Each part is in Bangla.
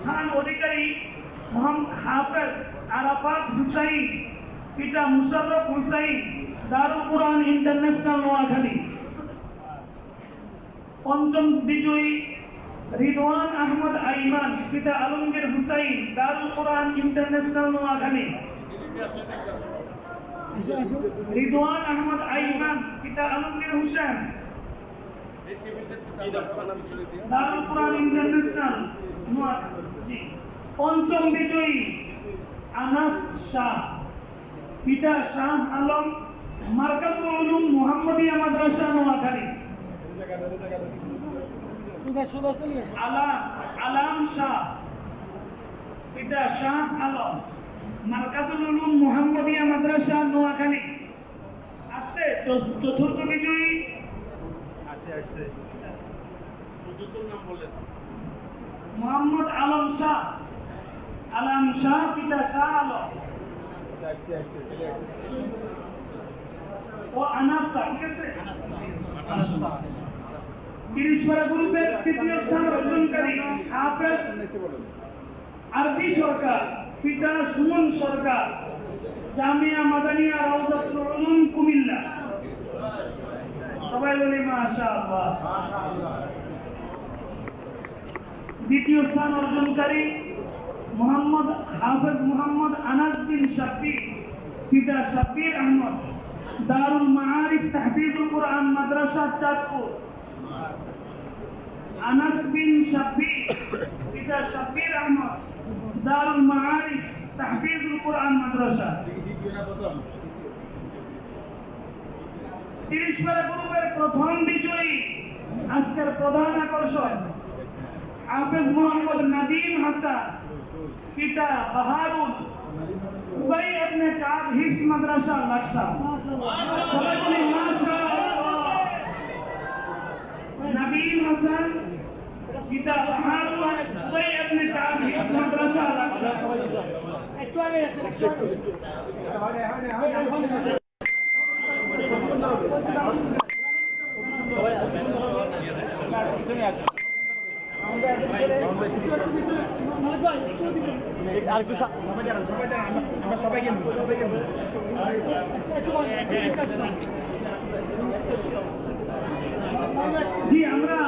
স্থান অধিকারী হাফেজ আরাফাত হুসাইন, পিতা মুশাররফ হুসাইন, দারুল কোরআন ইন্টারন্যাশনাল নোয়াখালী। পঞ্চম বিজয়ী রিদওয়ান আহমদ আইমান, পিতা আলমগীর হুসাইন, দারুল কোরআন ইন্টারন্যাশনাল নোয়াখালী। রিদওয়ান আহমদ আইমান, পিতা আলমগীর হুসেন পঞ্চম বিজয়ী আনাস শাহ। পিতা শাহ আলম মার্কাজুল উলুম মাদ্রাসা নোয়াখালী। আলাম আলাম শাহ। পিতা শাহ আলম উলুম মাদ্রাসা নোয়াখালী। আসছে চতুর্থ বিজয়ী মোহাম্মদ আলম শাহ। আলম শাহ পিতা শাহ আলম। ও আনাস শাহ ঠিক আছে? তিরিশপাড়া গ্রুপের তৃতীয় স্থান অর্জনকারী হাফেজ আরবি সরকার পিতা সুমন সরকার জামিয়া মাদানিয়া রাউজাতুল উলুম কুমিল্লা। সবাই বলি দ্বিতীয় স্থান অর্জনকারী মোহাম্মদ হাফেজ মোহাম্মদ আনাস বিন শাব্বির পিতা শাব্বির আহমদ। দারুল মাআরিফ তাহফিজুল কোরআন মাদ্রাসা, চাঁদপুর। আনাস বিন শাব্বির পিতা শাব্বির আহমদ। দারুল মাআরিফ তাহফিজুল কোরআন মাদ্রাসা। তিরিশ পারা গ্রুপের প্রথম বিজয়ী আজকের প্রধান আকর্ষণ হাফেজ মোহাম্মদ নাদিম হাসান, পিতা বাহারুল উবাই আপনি কাব হিফস মাদ্রাসা, লাকসা। সবাই বলি নাদিম হাসান, পিতা বাহারুল উবাই আপনি কাব হিফস মাদ্রাসা, লাকসা। একটু আগে একটু আগে আর একটু জি আমরা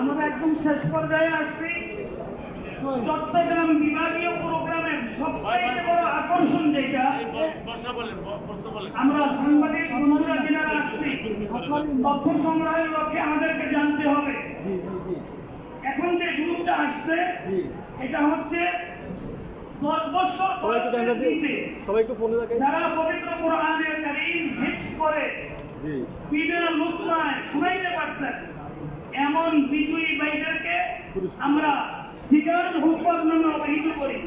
আমরা একদম শেষ পর্যায়ে আসছি। চট্টগ্রাম বিভাগীয় প্রোগ্রামের সবচেয়ে বড় আকর্ষণ যেটা আমরা সাংবাদিক বন্ধুরা যারা আসছি তথ্য সংগ্রহের লক্ষ্যে আমাদেরকে জানতে হবে। এখন যে গ্রুপটা আসছে এটা হচ্ছে দশ বছর সবাই একটু ক্যামেরা দিয়ে নিচে। সবাই একটু ফোনে থাকে যারা পবিত্র কোরআনের কারীম হিফজ করে জি। বিনা শুনাইতে পারছেন এমন বিজয়ী ভাইদেরকে আমরা সিগারুল হুফাজ নামে অভিহিত করি।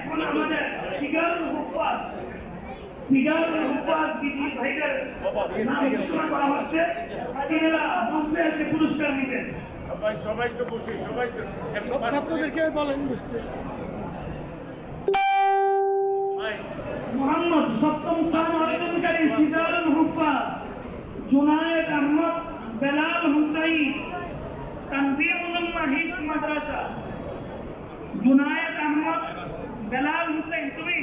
এখন আমাদের হুফাজ সিগারুল হুফাজ বিজয়ী ভাইদের নাম ঘোষণা করা হচ্ছে। তিনারা মঞ্চে এসে পুরস্কার নিবেন। সবাই সবাই তো বসে সবাই তো ছাত্রদেরকে বলেন বুঝতে। মোহাম্মদ সপ্তম স্থান অর্জনকারী সিদারুল হুফাজ জুনায়েদ আহমদ বেলাল হুসাইন তানজিমুল মাহিদ মাদ্রাসা। জুনায়েদ আহমদ বেলাল হুসাইন তুমি?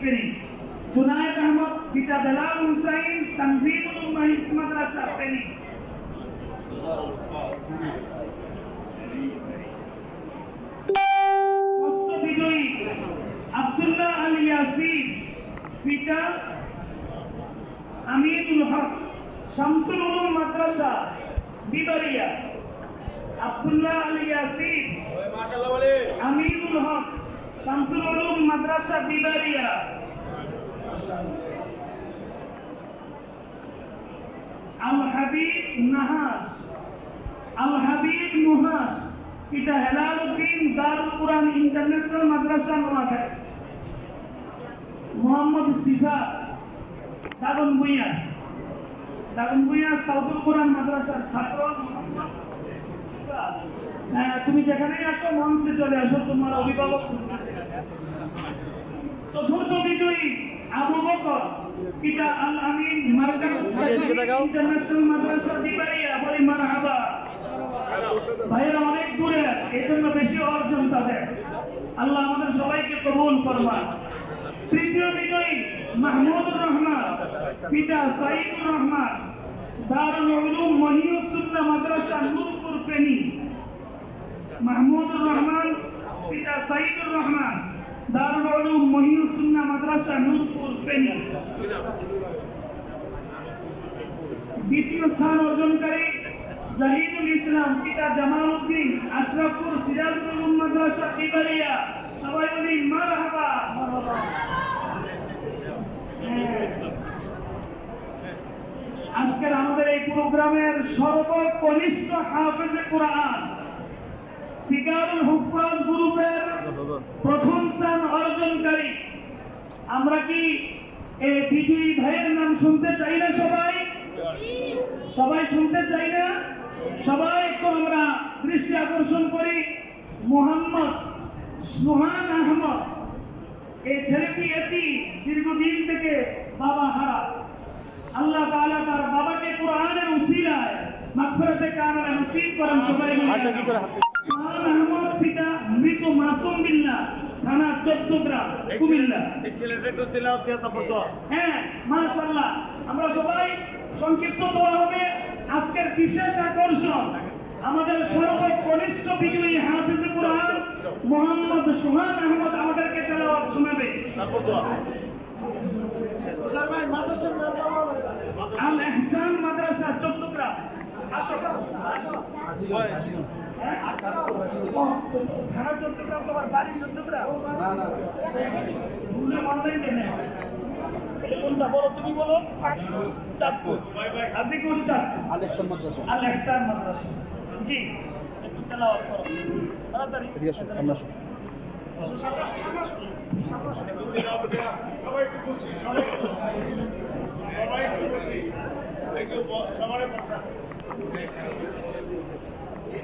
ফেনি জুনায়েদ আহমদ পিতা বেলাল হুসাইন তানজিমুল মাহিদ মাদ্রাসা ফেনি ষষ্ঠ বিজয়ী আব্দুল্লাহ আলী ইয়াসিন পিতা আমিনুল হক শামসুল উলুম মাদ্রাসা বিবারিয়া আব্দুল্লাহ আলী ইয়াসিন আমিনুল হক শামসুল উলুম মাদ্রাসা বিবারিয়া আল হাবিব নাহাস আল হাবিব নুহাস পিতা হেলাল উদ্দিন দারুল কোরআন ইন্টারন্যাশনাল মাদ্রাসা নোয়াখালী মোহাম্মদ সিফা দাগন ভুইয়া দাগন ভুইয়া সাউদুল কোরআন মাদ্রাসার ছাত্র। হ্যাঁ, তুমি যেখানেই আসো মঞ্চে চলে আসো তোমার অভিভাবক। চতুর্থ বিজয়ী আবু বকর পিতা আল আমিন। ইন্টারন্যাশনাল মাদ্রাসা দিবারিয়া বলি মারহাবা। ভাইয়েরা অনেক দূরে এই জন্য বেশি অর্জন তাদের। আল্লাহ আমাদের সবাইকে কবুল ফরমান তৃতীয় বিজয়ী মাহমুদুর রহমান পিতা সাইদুর রহমান দারুল উলুম মহিউসুল্লাহ মাদ্রাসা নূরপুর ফেনী মাহমুদুর রহমান পিতা সাইদুর রহমান দারুল উলুম মহিউসুল্লাহ নূরপুর ফেনী দ্বিতীয় স্থান অর্জনকারী জাহিদুল ইসলাম, পিতা জামাল উদ্দিন আশরাফপুর সিরাজুল মাদ্রাসা তিবারিয়া। সবাই বলি মারহাবা। হ্যাঁ। আজকের আমাদের এই প্রোগ্রামের সর্বকনিষ্ঠ হাফেজে কোরআন, সিগারুল হুফাজ গ্রুপের প্রথম স্থান অর্জনকারী আমরা কি এই বিজয়ী ভাইয়ের নাম শুনতে চাই না সবাই? সবাই শুনতে চাই না? সবাই একটু আমরা দৃষ্টি আকর্ষণ করি। মোহাম্মদ সুহান আহমদ এই ছেলেটি এটি দীর্ঘদিন থেকে বাবা হারা। আল্লাহ তাআলা তার বাবাকে কোরআনের উসিলায় মাগফিরাতে কামনা নসিব করেন সবাই সুহান আহমদ পিতা মৃত মাসুম বিল্লাহ। থানা চট্টগ্রাম কুমিল্লা। এই ছেলেটা একটু তেলাওয়াত দিয়ে তারপর। হ্যাঁ মাশাআল্লাহ। আমরা সবাই সংক্ষিপ্ত দোয়া হবে আজকের বিশেষ আকর্ষণ আমাদের সর্বকনিষ্ঠ বিজয়ী হাফিজ কোরআন মোহাম্মদ সুহান আহমদ আমাদেরকে তেলাওয়াত শোনাবে। তারপর দোয়া। আল ইহসান মাদ্রাসা চট্টগ্রাম আসো। হ্যাঁ? তুমি বলো চাঁদপুর আজিকুর চাঁদপুর আলেক্সান মাদ্রাসা আল ইহসান মাদ্রাসা জি তাড়াতাড়ি একটু তেলাওয়াত দিয়ে সবাই একটু বসি, সবাই একটু। সবাই একটু বসি। একটু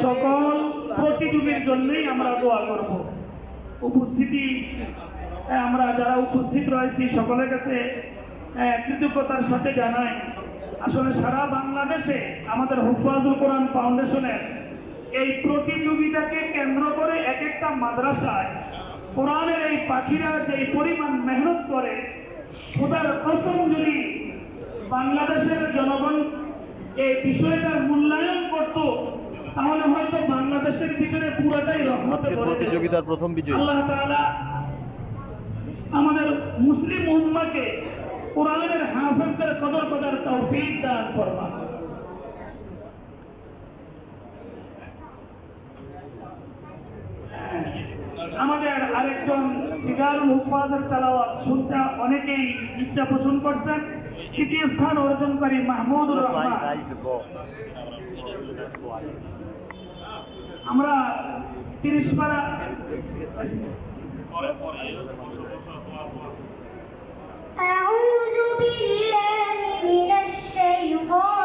সকল প্রতিযোগীর জন্যই আমরা দোয়া করব। উপস্থিতি আমরা যারা উপস্থিত রয়েছি সকলের কাছে কৃতজ্ঞতার সাথে জানাই, আসলে সারা বাংলাদেশে আমাদের হুফাজুল কোরআন ফাউন্ডেশনের এই প্রতিযোগিতাকে কেন্দ্র করে এক একটা মাদ্রাসায় কোরআনের এই পাখিরা যে পরিমাণ মেহনত করে, খোদার কসম যদি বাংলাদেশের জনগণ এই বিষয়টার মূল্যায়ন করত তাহলে হয়তো বাংলাদেশের ভিতরে পুরোটাই রহমতে। প্রতিযোগিতার প্রথম বিজয়ী আল্লাহ তাআলা আমাদের মুসলিম উম্মাকে কোরআনের হাফেজদের কদর কদার তৌফিক দান ফরমান আমাদের আরেকজন সিগারুল হুফাজের তালাওয়াত শুনতে অনেকেই ইচ্ছা পোষণ করছেন তৃতীয় স্থান অর্জনকারী মাহমুদুর রহমান আমরা তিরিশ পারা أعوذ بالله من الشيطان